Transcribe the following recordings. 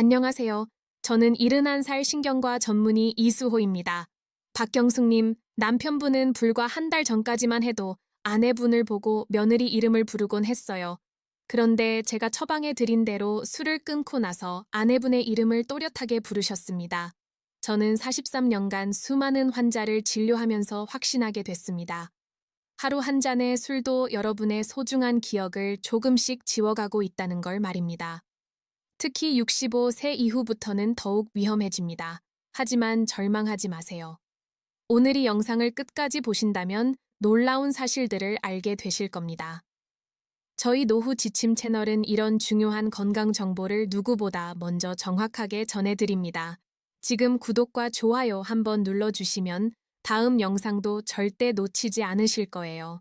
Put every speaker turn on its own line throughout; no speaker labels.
안녕하세요. 저는 71살 신경과 전문의 이수호입니다. 박경숙님, 남편분은 불과 한 달 전까지만 해도 아내분을 보고 며느리 이름을 부르곤 했어요. 그런데 제가 처방해 드린 대로 술을 끊고 나서 아내분의 이름을 또렷하게 부르셨습니다. 저는 43년간 수많은 환자를 진료하면서 확신하게 됐습니다. 하루 한 잔의 술도 여러분의 소중한 기억을 조금씩 지워가고 있다는 걸 말입니다. 특히 65세 이후부터는 더욱 위험해집니다. 하지만 절망하지 마세요. 오늘 이 영상을 끝까지 보신다면 놀라운 사실들을 알게 되실 겁니다. 저희 노후 지침 채널은 이런 중요한 건강 정보를 누구보다 먼저 정확하게 전해드립니다. 지금 구독과 좋아요 한번 눌러주시면 다음 영상도 절대 놓치지 않으실 거예요.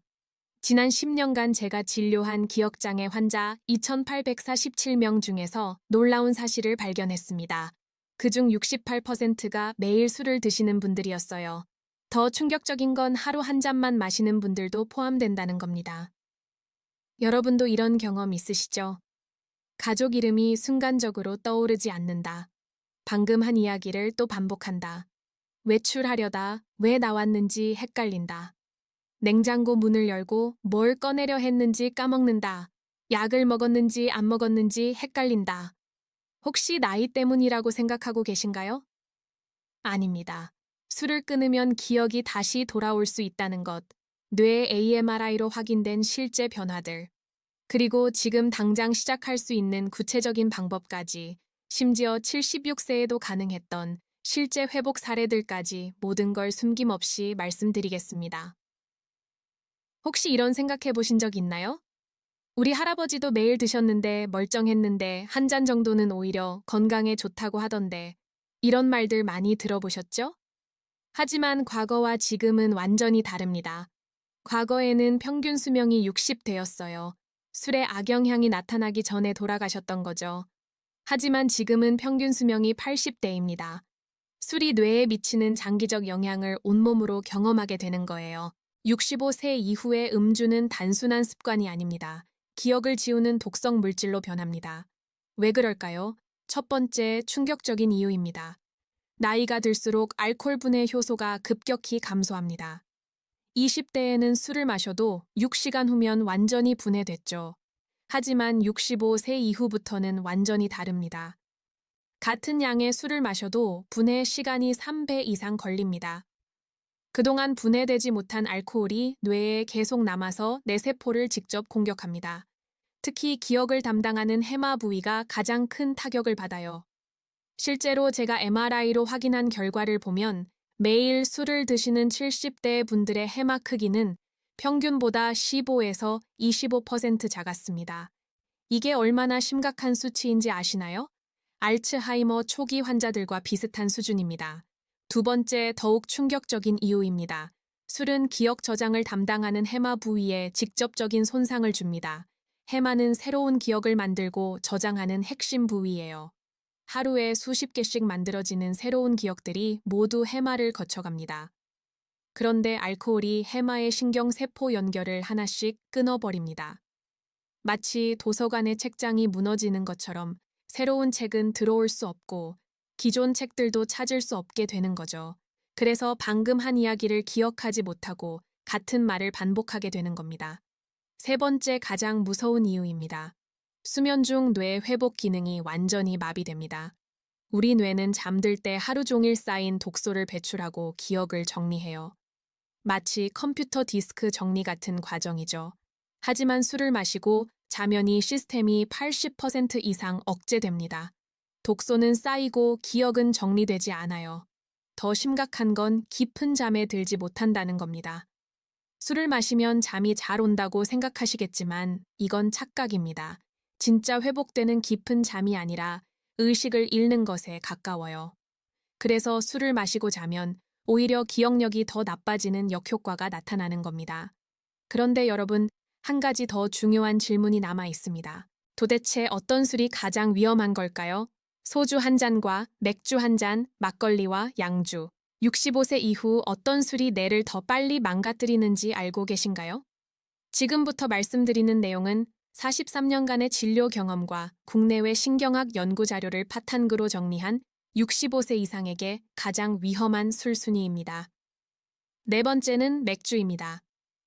지난 10년간 제가 진료한 기억장애 환자 2,847명 중에서 놀라운 사실을 발견했습니다. 그중 68%가 매일 술을 드시는 분들이었어요. 더 충격적인 건 하루 한 잔만 마시는 분들도 포함된다는 겁니다. 여러분도 이런 경험 있으시죠? 가족 이름이 순간적으로 떠오르지 않는다. 방금 한 이야기를 또 반복한다. 외출하려다 왜 나왔는지 헷갈린다. 냉장고 문을 열고 뭘 꺼내려 했는지 까먹는다. 약을 먹었는지 안 먹었는지 헷갈린다. 혹시 나이 때문이라고 생각하고 계신가요? 아닙니다. 술을 끊으면 기억이 다시 돌아올 수 있다는 것, 뇌 AMRI로 확인된 실제 변화들, 그리고 지금 당장 시작할 수 있는 구체적인 방법까지, 심지어 76세에도 가능했던 실제 회복 사례들까지 모든 걸 숨김없이 말씀드리겠습니다. 혹시 이런 생각해 보신 적 있나요? 우리 할아버지도 매일 드셨는데 멀쩡했는데 한 잔 정도는 오히려 건강에 좋다고 하던데 이런 말들 많이 들어보셨죠? 하지만 과거와 지금은 완전히 다릅니다. 과거에는 평균 수명이 60대였어요. 술의 악영향이 나타나기 전에 돌아가셨던 거죠. 하지만 지금은 평균 수명이 80대입니다. 술이 뇌에 미치는 장기적 영향을 온몸으로 경험하게 되는 거예요. 65세 이후의 음주는 단순한 습관이 아닙니다. 기억을 지우는 독성 물질로 변합니다. 왜 그럴까요? 첫 번째 충격적인 이유입니다. 나이가 들수록 알코올 분해 효소가 급격히 감소합니다. 20대에는 술을 마셔도 6시간 후면 완전히 분해됐죠. 하지만 65세 이후부터는 완전히 다릅니다. 같은 양의 술을 마셔도 분해 시간이 3배 이상 걸립니다. 그동안 분해되지 못한 알코올이 뇌에 계속 남아서 뇌세포를 직접 공격합니다. 특히 기억을 담당하는 해마 부위가 가장 큰 타격을 받아요. 실제로 제가 MRI로 확인한 결과를 보면 매일 술을 드시는 70대 분들의 해마 크기는 평균보다 15에서 25% 작았습니다. 이게 얼마나 심각한 수치인지 아시나요? 알츠하이머 초기 환자들과 비슷한 수준입니다. 두 번째 더욱 충격적인 이유입니다. 술은 기억 저장을 담당하는 해마 부위에 직접적인 손상을 줍니다. 해마는 새로운 기억을 만들고 저장하는 핵심 부위예요. 하루에 수십 개씩 만들어지는 새로운 기억들이 모두 해마를 거쳐갑니다. 그런데 알코올이 해마의 신경세포 연결을 하나씩 끊어버립니다. 마치 도서관의 책장이 무너지는 것처럼 새로운 책은 들어올 수 없고 기존 책들도 찾을 수 없게 되는 거죠. 그래서 방금 한 이야기를 기억하지 못하고 같은 말을 반복하게 되는 겁니다. 세 번째 가장 무서운 이유입니다. 수면 중 뇌 회복 기능이 완전히 마비됩니다. 우리 뇌는 잠들 때 하루 종일 쌓인 독소를 배출하고 기억을 정리해요. 마치 컴퓨터 디스크 정리 같은 과정이죠. 하지만 술을 마시고 자면이 시스템이 80% 이상 억제됩니다. 독소는 쌓이고 기억은 정리되지 않아요. 더 심각한 건 깊은 잠에 들지 못한다는 겁니다. 술을 마시면 잠이 잘 온다고 생각하시겠지만 이건 착각입니다. 진짜 회복되는 깊은 잠이 아니라 의식을 잃는 것에 가까워요. 그래서 술을 마시고 자면 오히려 기억력이 더 나빠지는 역효과가 나타나는 겁니다. 그런데 여러분, 한 가지 더 중요한 질문이 남아 있습니다. 도대체 어떤 술이 가장 위험한 걸까요? 소주 한 잔과 맥주 한 잔, 막걸리와 양주. 65세 이후 어떤 술이 뇌를 더 빨리 망가뜨리는지 알고 계신가요? 지금부터 말씀드리는 내용은 43년간의 진료 경험과 국내외 신경학 연구 자료를 파탄그로 정리한 65세 이상에게 가장 위험한 술 순위입니다. 네 번째는 맥주입니다.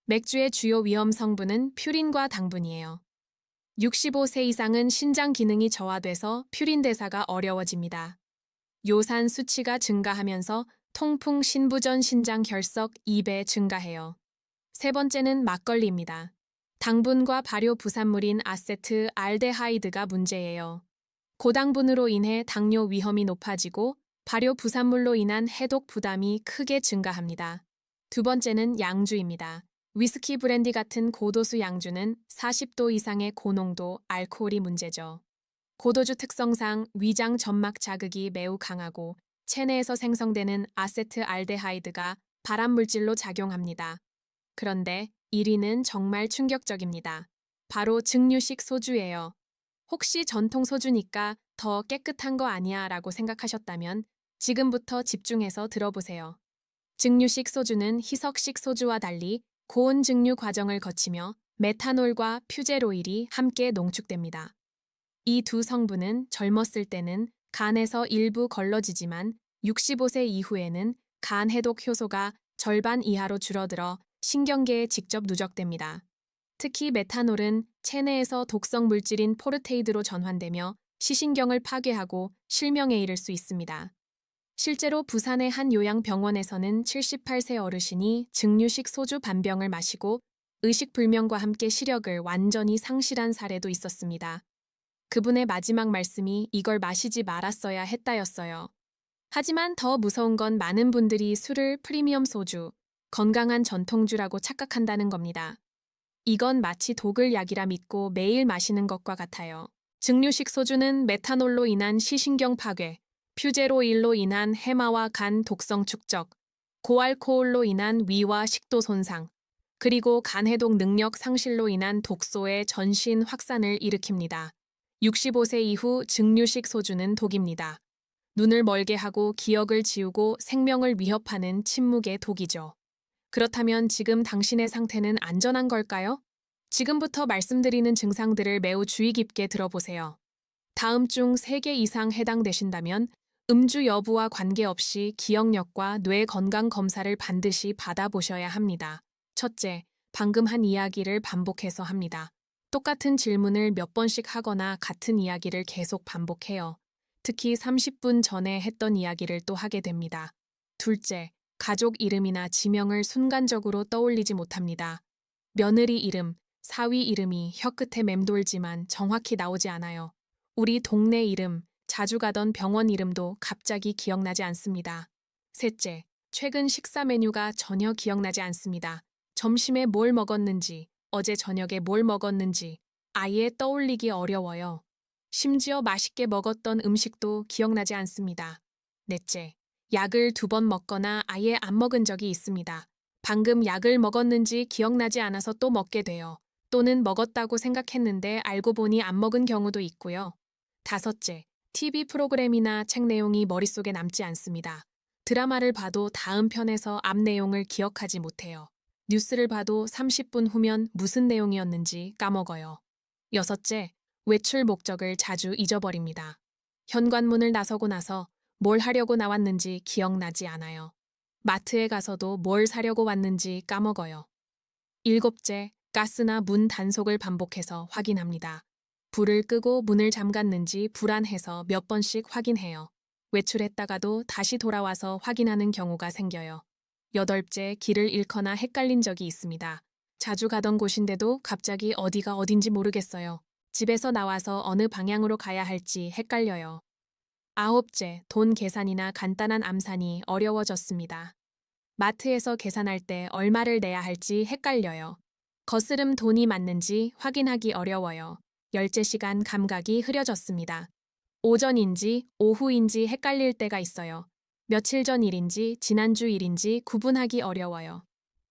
맥주의 주요 위험 성분은 퓨린과 당분이에요. 65세 이상은 신장 기능이 저하돼서 퓨린 대사가 어려워집니다. 요산 수치가 증가하면서 통풍 신부전 신장 결석 2배 증가해요. 세 번째는 막걸리입니다. 당분과 발효 부산물인 아세트 알데하이드가 문제예요. 고당분으로 인해 당뇨 위험이 높아지고 발효 부산물로 인한 해독 부담이 크게 증가합니다. 두 번째는 양주입니다. 위스키 브랜디 같은 고도수 양주는 40도 이상의 고농도 알코올이 문제죠. 고도주 특성상 위장 점막 자극이 매우 강하고 체내에서 생성되는 아세트 알데하이드가 발암 물질로 작용합니다. 그런데 1위는 정말 충격적입니다. 바로 증류식 소주예요. 혹시 전통 소주니까 더 깨끗한 거 아니야 라고 생각하셨다면 지금부터 집중해서 들어보세요. 증류식 소주는 희석식 소주와 달리 고온 증류 과정을 거치며 메탄올과 퓨제로일이 함께 농축됩니다. 이 두 성분은 젊었을 때는 간에서 일부 걸러지지만 65세 이후에는 간 해독 효소가 절반 이하로 줄어들어 신경계에 직접 누적됩니다. 특히 메탄올은 체내에서 독성 물질인 포르테이드로 전환되며 시신경을 파괴하고 실명에 이를 수 있습니다. 실제로 부산의 한 요양병원에서는 78세 어르신이 증류식 소주 반병을 마시고 의식불명과 함께 시력을 완전히 상실한 사례도 있었습니다. 그분의 마지막 말씀이 이걸 마시지 말았어야 했다였어요. 하지만 더 무서운 건 많은 분들이 술을 프리미엄 소주, 건강한 전통주라고 착각한다는 겁니다. 이건 마치 독을 약이라 믿고 매일 마시는 것과 같아요. 증류식 소주는 메탄올로 인한 시신경 파괴, 퓨제로일로 인한 해마와 간 독성 축적, 고알코올로 인한 위와 식도 손상, 그리고 간 해독 능력 상실로 인한 독소의 전신 확산을 일으킵니다. 65세 이후 증류식 소주는 독입니다. 눈을 멀게 하고 기억을 지우고 생명을 위협하는 침묵의 독이죠. 그렇다면 지금 당신의 상태는 안전한 걸까요? 지금부터 말씀드리는 증상들을 매우 주의 깊게 들어보세요. 다음 중 3개 이상 해당되신다면 음주 여부와 관계없이 기억력과 뇌 건강 검사를 반드시 받아보셔야 합니다. 첫째, 방금 한 이야기를 반복해서 합니다. 똑같은 질문을 몇 번씩 하거나 같은 이야기를 계속 반복해요. 특히 30분 전에 했던 이야기를 또 하게 됩니다. 둘째, 가족 이름이나 지명을 순간적으로 떠올리지 못합니다. 며느리 이름, 사위 이름이 혀끝에 맴돌지만 정확히 나오지 않아요. 우리 동네 이름, 자주 가던 병원 이름도 갑자기 기억나지 않습니다. 셋째, 최근 식사 메뉴가 전혀 기억나지 않습니다. 점심에 뭘 먹었는지, 어제 저녁에 뭘 먹었는지 아예 떠올리기 어려워요. 심지어 맛있게 먹었던 음식도 기억나지 않습니다. 넷째, 약을 두 번 먹거나 아예 안 먹은 적이 있습니다. 방금 약을 먹었는지 기억나지 않아서 또 먹게 돼요. 또는 먹었다고 생각했는데 알고 보니 안 먹은 경우도 있고요. 다섯째, TV 프로그램이나 책 내용이 머릿속에 남지 않습니다. 드라마를 봐도 다음 편에서 앞 내용을 기억하지 못해요. 뉴스를 봐도 30분 후면 무슨 내용이었는지 까먹어요. 여섯째, 외출 목적을 자주 잊어버립니다. 현관문을 나서고 나서 뭘 하려고 나왔는지 기억나지 않아요. 마트에 가서도 뭘 사려고 왔는지 까먹어요. 일곱째, 가스나 문 단속을 반복해서 확인합니다. 불을 끄고 문을 잠갔는지 불안해서 몇 번씩 확인해요. 외출했다가도 다시 돌아와서 확인하는 경우가 생겨요. 여덟째, 길을 잃거나 헷갈린 적이 있습니다. 자주 가던 곳인데도 갑자기 어디가 어딘지 모르겠어요. 집에서 나와서 어느 방향으로 가야 할지 헷갈려요. 아홉째, 돈 계산이나 간단한 암산이 어려워졌습니다. 마트에서 계산할 때 얼마를 내야 할지 헷갈려요. 거스름 돈이 맞는지 확인하기 어려워요. 열째 시간 감각이 흐려졌습니다. 오전인지 오후인지 헷갈릴 때가 있어요. 며칠 전 일인지 지난주 일인지 구분하기 어려워요.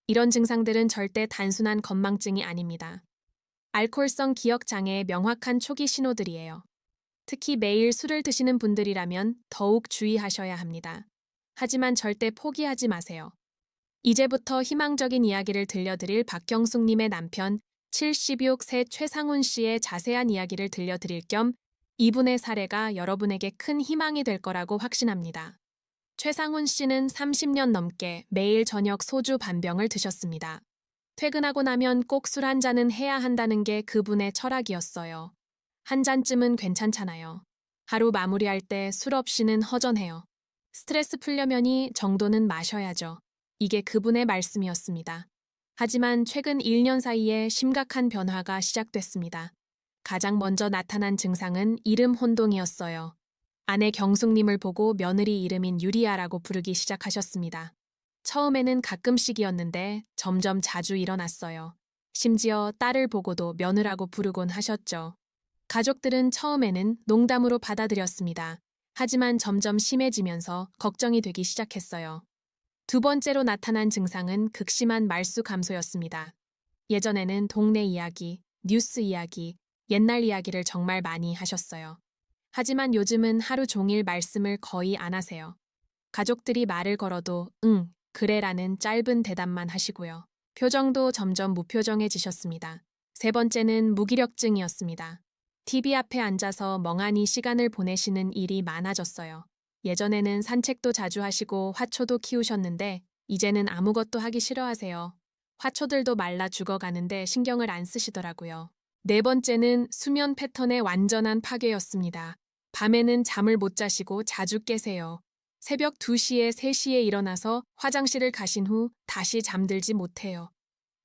이런 증상들은 절대 단순한 건망증이 아닙니다. 알코올성 기억 장애의 명확한 초기 신호들이에요. 특히 매일 술을 드시는 분들이라면 더욱 주의하셔야 합니다. 하지만 절대 포기하지 마세요. 이제부터 희망적인 이야기를 들려드릴 박경숙님의 남편 76세 최상훈 씨의 자세한 이야기를 들려드릴 겸 이분의 사례가 여러분에게 큰 희망이 될 거라고 확신합니다. 최상훈 씨는 30년 넘게 매일 저녁 소주 반병을 드셨습니다. 퇴근하고 나면 꼭 술 한 잔은 해야 한다는 게 그분의 철학이었어요. 한 잔쯤은 괜찮잖아요. 하루 마무리할 때 술 없이는 허전해요. 스트레스 풀려면이 정도는 마셔야죠. 이게 그분의 말씀이었습니다. 하지만 최근 1년 사이에 심각한 변화가 시작됐습니다. 가장 먼저 나타난 증상은 이름 혼동이었어요. 아내 경숙님을 보고 며느리 이름인 유리아라고 부르기 시작하셨습니다. 처음에는 가끔씩이었는데 점점 자주 일어났어요. 심지어 딸을 보고도 며느라고 부르곤 하셨죠. 가족들은 처음에는 농담으로 받아들였습니다. 하지만 점점 심해지면서 걱정이 되기 시작했어요. 두 번째로 나타난 증상은 극심한 말수 감소였습니다. 예전에는 동네 이야기, 뉴스 이야기, 옛날 이야기를 정말 많이 하셨어요. 하지만 요즘은 하루 종일 말씀을 거의 안 하세요. 가족들이 말을 걸어도 응, 그래라는 짧은 대답만 하시고요. 표정도 점점 무표정해지셨습니다. 세 번째는 무기력증이었습니다. TV 앞에 앉아서 멍하니 시간을 보내시는 일이 많아졌어요. 예전에는 산책도 자주 하시고 화초도 키우셨는데 이제는 아무것도 하기 싫어하세요. 화초들도 말라 죽어가는데 신경을 안 쓰시더라고요. 네 번째는 수면 패턴의 완전한 파괴였습니다. 밤에는 잠을 못 자시고 자주 깨세요. 새벽 2시에 3시에 일어나서 화장실을 가신 후 다시 잠들지 못해요.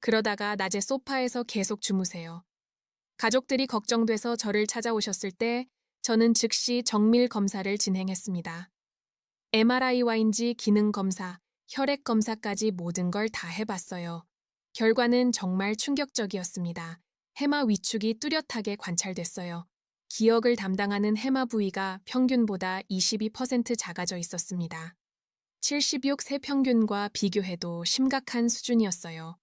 그러다가 낮에 소파에서 계속 주무세요. 가족들이 걱정돼서 저를 찾아오셨을 때 저는 즉시 정밀 검사를 진행했습니다. MRI와인지 기능 검사, 혈액 검사까지 모든 걸 다 해봤어요. 결과는 정말 충격적이었습니다. 해마 위축이 뚜렷하게 관찰됐어요. 기억을 담당하는 해마 부위가 평균보다 22% 작아져 있었습니다. 76세 평균과 비교해도 심각한 수준이었어요.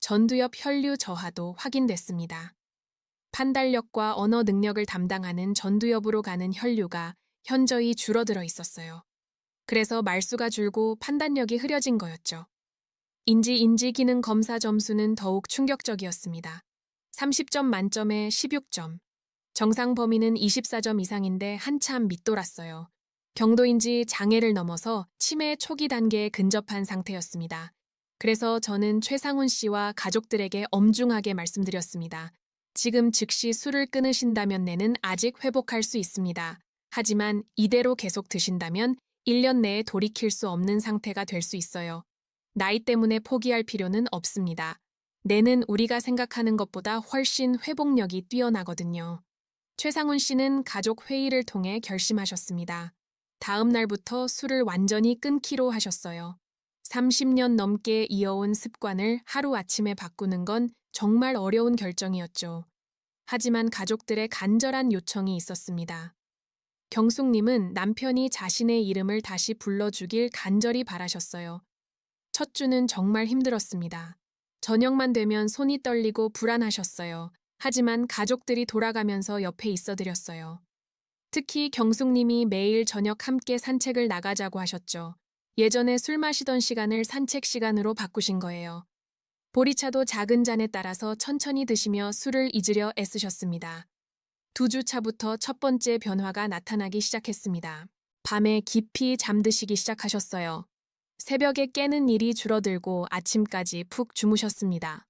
전두엽 혈류 저하도 확인됐습니다. 판단력과 언어 능력을 담당하는 전두엽으로 가는 혈류가 현저히 줄어들어 있었어요. 그래서 말수가 줄고 판단력이 흐려진 거였죠. 인지 인지 기능 검사 점수는 더욱 충격적이었습니다. 30점 만점에 16점. 정상 범위는 24점 이상인데 한참 밑돌았어요. 경도인지 장애를 넘어서 치매 초기 단계에 근접한 상태였습니다. 그래서 저는 최상훈 씨와 가족들에게 엄중하게 말씀드렸습니다. 지금 즉시 술을 끊으신다면 내는 아직 회복할 수 있습니다. 하지만 이대로 계속 드신다면 1년 내에 돌이킬 수 없는 상태가 될 수 있어요. 나이 때문에 포기할 필요는 없습니다. 뇌는 우리가 생각하는 것보다 훨씬 회복력이 뛰어나거든요. 최상훈 씨는 가족 회의를 통해 결심하셨습니다. 다음 날부터 술을 완전히 끊기로 하셨어요. 30년 넘게 이어온 습관을 하루아침에 바꾸는 건 정말 어려운 결정이었죠. 하지만 가족들의 간절한 요청이 있었습니다. 경숙님은 남편이 자신의 이름을 다시 불러주길 간절히 바라셨어요. 첫 주는 정말 힘들었습니다. 저녁만 되면 손이 떨리고 불안하셨어요. 하지만 가족들이 돌아가면서 옆에 있어드렸어요. 특히 경숙님이 매일 저녁 함께 산책을 나가자고 하셨죠. 예전에 술 마시던 시간을 산책 시간으로 바꾸신 거예요. 보리차도 작은 잔에 따라서 천천히 드시며 술을 잊으려 애쓰셨습니다. 두 주 차부터 첫 번째 변화가 나타나기 시작했습니다. 밤에 깊이 잠드시기 시작하셨어요. 새벽에 깨는 일이 줄어들고 아침까지 푹 주무셨습니다.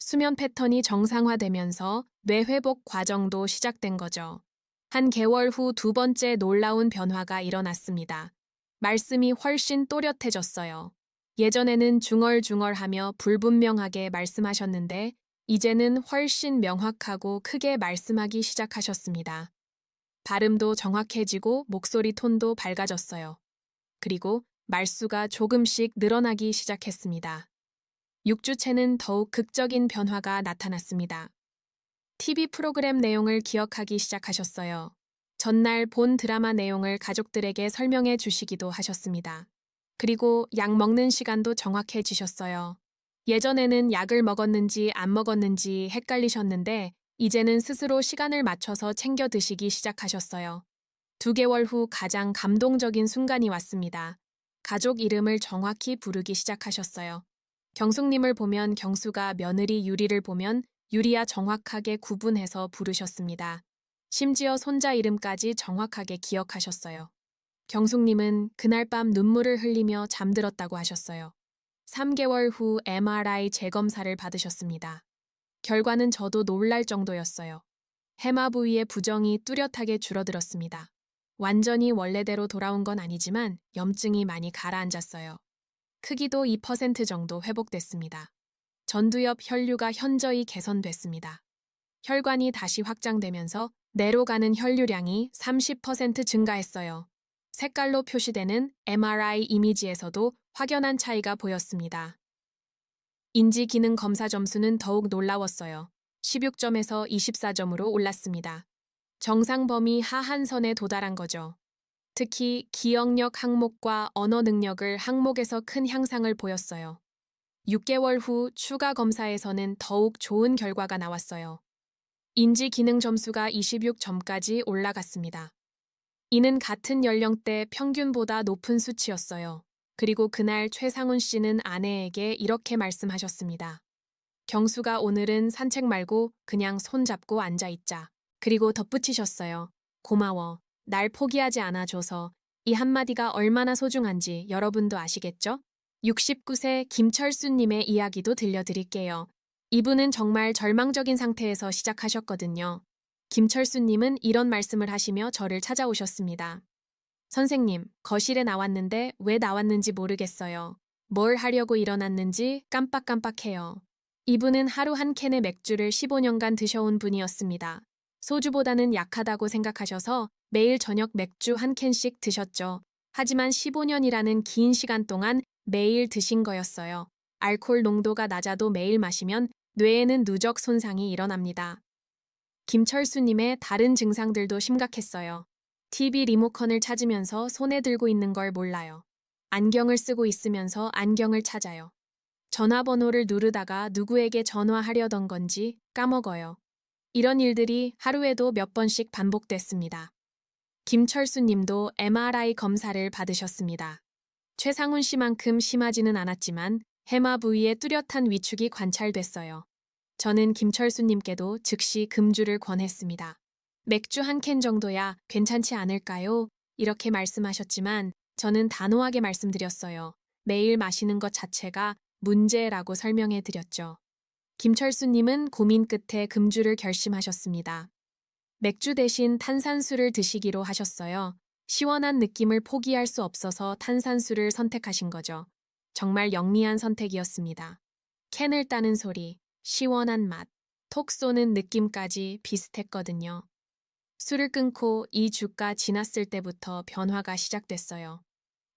수면 패턴이 정상화되면서 뇌회복 과정도 시작된 거죠. 한 개월 후 두 번째 놀라운 변화가 일어났습니다. 말씀이 훨씬 또렷해졌어요. 예전에는 중얼중얼하며 불분명하게 말씀하셨는데 이제는 훨씬 명확하고 크게 말씀하기 시작하셨습니다. 발음도 정확해지고 목소리 톤도 밝아졌어요. 그리고 말수가 조금씩 늘어나기 시작했습니다. 6주째는 더욱 극적인 변화가 나타났습니다. TV 프로그램 내용을 기억하기 시작하셨어요. 전날 본 드라마 내용을 가족들에게 설명해 주시기도 하셨습니다. 그리고 약 먹는 시간도 정확해지셨어요. 예전에는 약을 먹었는지 안 먹었는지 헷갈리셨는데 이제는 스스로 시간을 맞춰서 챙겨 드시기 시작하셨어요. 두 개월 후 가장 감동적인 순간이 왔습니다. 가족 이름을 정확히 부르기 시작하셨어요. 경숙님을 보면 경수가 며느리 유리를 보면 유리아 정확하게 구분해서 부르셨습니다. 심지어 손자 이름까지 정확하게 기억하셨어요. 경숙님은 그날 밤 눈물을 흘리며 잠들었다고 하셨어요. 3개월 후 MRI 재검사를 받으셨습니다. 결과는 저도 놀랄 정도였어요. 해마 부위의 부정이 뚜렷하게 줄어들었습니다. 완전히 원래대로 돌아온 건 아니지만 염증이 많이 가라앉았어요. 크기도 2% 정도 회복됐습니다. 전두엽 혈류가 현저히 개선됐습니다. 혈관이 다시 확장되면서 내로 가는 혈류량이 30% 증가했어요. 색깔로 표시되는 MRI 이미지에서도 확연한 차이가 보였습니다. 인지 기능 검사 점수는 더욱 놀라웠어요. 16점에서 24점으로 올랐습니다. 정상 범위 하한선에 도달한 거죠. 특히 기억력 항목과 언어 능력을 항목에서 큰 향상을 보였어요. 6개월 후 추가 검사에서는 더욱 좋은 결과가 나왔어요. 인지 기능 점수가 26점까지 올라갔습니다. 이는 같은 연령대 평균보다 높은 수치였어요. 그리고 그날 최상훈 씨는 아내에게 이렇게 말씀하셨습니다. 경수가 오늘은 산책 말고 그냥 손잡고 앉아있자. 그리고 덧붙이셨어요. 고마워. 날 포기하지 않아줘서 이 한마디가 얼마나 소중한지 여러분도 아시겠죠? 69세 김철수님의 이야기도 들려드릴게요. 이분은 정말 절망적인 상태에서 시작하셨거든요. 김철수님은 이런 말씀을 하시며 저를 찾아오셨습니다. 선생님, 거실에 나왔는데 왜 나왔는지 모르겠어요. 뭘 하려고 일어났는지 깜빡깜빡해요. 이분은 하루 한 캔의 맥주를 15년간 드셔온 분이었습니다. 소주보다는 약하다고 생각하셔서 매일 저녁 맥주 한 캔씩 드셨죠. 하지만 15년이라는 긴 시간 동안 매일 드신 거였어요. 알코올 농도가 낮아도 매일 마시면 뇌에는 누적 손상이 일어납니다. 김철수님의 다른 증상들도 심각했어요. TV 리모컨을 찾으면서 손에 들고 있는 걸 몰라요. 안경을 쓰고 있으면서 안경을 찾아요. 전화번호를 누르다가 누구에게 전화하려던 건지 까먹어요. 이런 일들이 하루에도 몇 번씩 반복됐습니다. 김철수 님도 MRI 검사를 받으셨습니다. 최상훈 씨만큼 심하지는 않았지만 해마 부위에 뚜렷한 위축이 관찰됐어요. 저는 김철수 님께도 즉시 금주를 권했습니다. 맥주 한 캔 정도야 괜찮지 않을까요? 이렇게 말씀하셨지만 저는 단호하게 말씀드렸어요. 매일 마시는 것 자체가 문제라고 설명해 드렸죠. 김철수님은 고민 끝에 금주를 결심하셨습니다. 맥주 대신 탄산수를 드시기로 하셨어요. 시원한 느낌을 포기할 수 없어서 탄산수를 선택하신 거죠. 정말 영리한 선택이었습니다. 캔을 따는 소리, 시원한 맛, 톡 쏘는 느낌까지 비슷했거든요. 술을 끊고 이 주가 지났을 때부터 변화가 시작됐어요.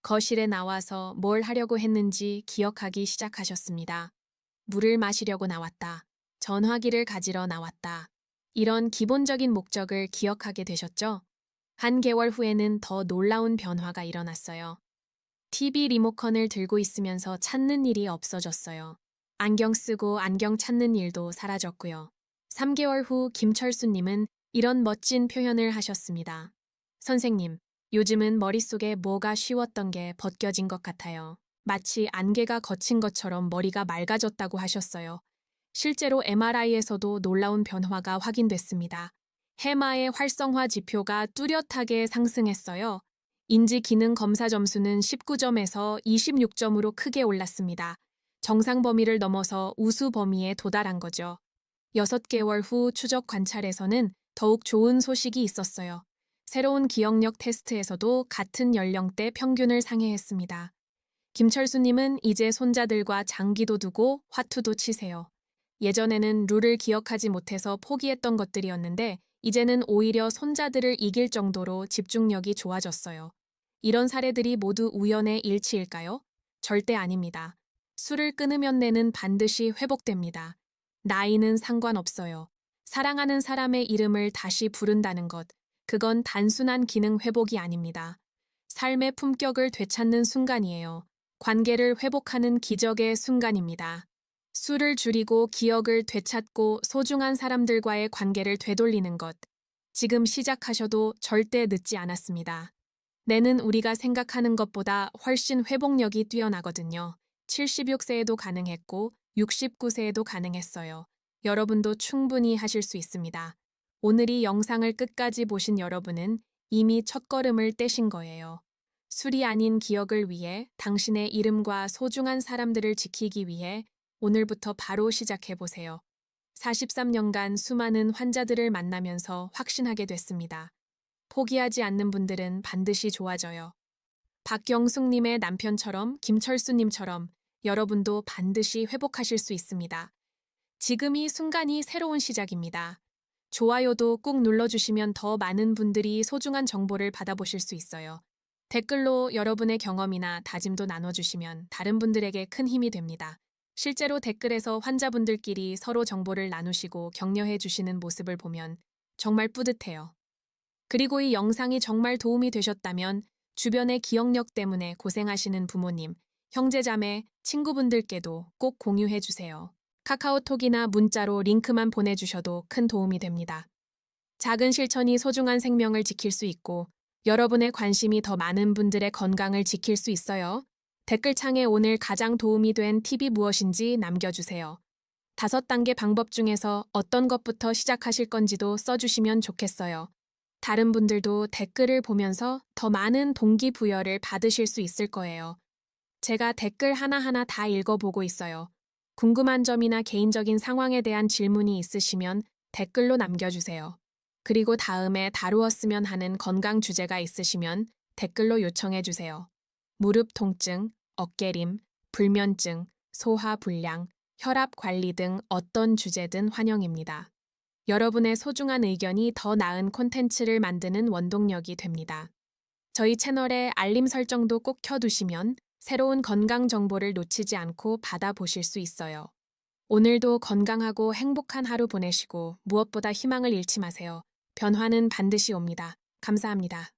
거실에 나와서 뭘 하려고 했는지 기억하기 시작하셨습니다. 물을 마시려고 나왔다. 전화기를 가지러 나왔다. 이런 기본적인 목적을 기억하게 되셨죠? 한 개월 후에는 더 놀라운 변화가 일어났어요. TV 리모컨을 들고 있으면서 찾는 일이 없어졌어요. 안경 쓰고 안경 찾는 일도 사라졌고요. 3개월 후 김철수님은 이런 멋진 표현을 하셨습니다. 선생님, 요즘은 머릿속에 뭐가 쉬웠던 게 벗겨진 것 같아요. 마치 안개가 거친 것처럼 머리가 맑아졌다고 하셨어요. 실제로 MRI에서도 놀라운 변화가 확인됐습니다. 해마의 활성화 지표가 뚜렷하게 상승했어요. 인지 기능 검사 점수는 19점에서 26점으로 크게 올랐습니다. 정상 범위를 넘어서 우수 범위에 도달한 거죠. 6개월 후 추적 관찰에서는 더욱 좋은 소식이 있었어요. 새로운 기억력 테스트에서도 같은 연령대 평균을 상회했습니다. 김철수님은 이제 손자들과 장기도 두고 화투도 치세요. 예전에는 룰을 기억하지 못해서 포기했던 것들이었는데 이제는 오히려 손자들을 이길 정도로 집중력이 좋아졌어요. 이런 사례들이 모두 우연의 일치일까요? 절대 아닙니다. 술을 끊으면 내는 반드시 회복됩니다. 나이는 상관없어요. 사랑하는 사람의 이름을 다시 부른다는 것, 그건 단순한 기능 회복이 아닙니다. 삶의 품격을 되찾는 순간이에요. 관계를 회복하는 기적의 순간입니다. 술을 줄이고 기억을 되찾고 소중한 사람들과의 관계를 되돌리는 것. 지금 시작하셔도 절대 늦지 않았습니다. 뇌는 우리가 생각하는 것보다 훨씬 회복력이 뛰어나거든요. 76세에도 가능했고 69세에도 가능했어요. 여러분도 충분히 하실 수 있습니다. 오늘 이 영상을 끝까지 보신 여러분은 이미 첫걸음을 떼신 거예요. 술이 아닌 기억을 위해 당신의 이름과 소중한 사람들을 지키기 위해 오늘부터 바로 시작해 보세요. 43년간 수많은 환자들을 만나면서 확신하게 됐습니다. 포기하지 않는 분들은 반드시 좋아져요. 박경숙님의 남편처럼 김철수님처럼 여러분도 반드시 회복하실 수 있습니다. 지금 이 순간이 새로운 시작입니다. 좋아요도 꾹 눌러주시면 더 많은 분들이 소중한 정보를 받아보실 수 있어요. 댓글로 여러분의 경험이나 다짐도 나눠주시면 다른 분들에게 큰 힘이 됩니다. 실제로 댓글에서 환자분들끼리 서로 정보를 나누시고 격려해 주시는 모습을 보면 정말 뿌듯해요. 그리고 이 영상이 정말 도움이 되셨다면 주변의 기억력 때문에 고생하시는 부모님, 형제자매, 친구분들께도 꼭 공유해 주세요. 카카오톡이나 문자로 링크만 보내주셔도 큰 도움이 됩니다. 작은 실천이 소중한 생명을 지킬 수 있고 여러분의 관심이 더 많은 분들의 건강을 지킬 수 있어요. 댓글창에 오늘 가장 도움이 된 팁이 무엇인지 남겨주세요. 다섯 단계 방법 중에서 어떤 것부터 시작하실 건지도 써주시면 좋겠어요. 다른 분들도 댓글을 보면서 더 많은 동기부여를 받으실 수 있을 거예요. 제가 댓글 하나하나 다 읽어보고 있어요. 궁금한 점이나 개인적인 상황에 대한 질문이 있으시면 댓글로 남겨주세요. 그리고 다음에 다루었으면 하는 건강 주제가 있으시면 댓글로 요청해 주세요. 무릎 통증, 어깨림, 불면증, 소화 불량, 혈압 관리 등 어떤 주제든 환영입니다. 여러분의 소중한 의견이 더 나은 콘텐츠를 만드는 원동력이 됩니다. 저희 채널에 알림 설정도 꼭 켜두시면 새로운 건강 정보를 놓치지 않고 받아보실 수 있어요. 오늘도 건강하고 행복한 하루 보내시고 무엇보다 희망을 잃지 마세요. 변화는 반드시 옵니다. 감사합니다.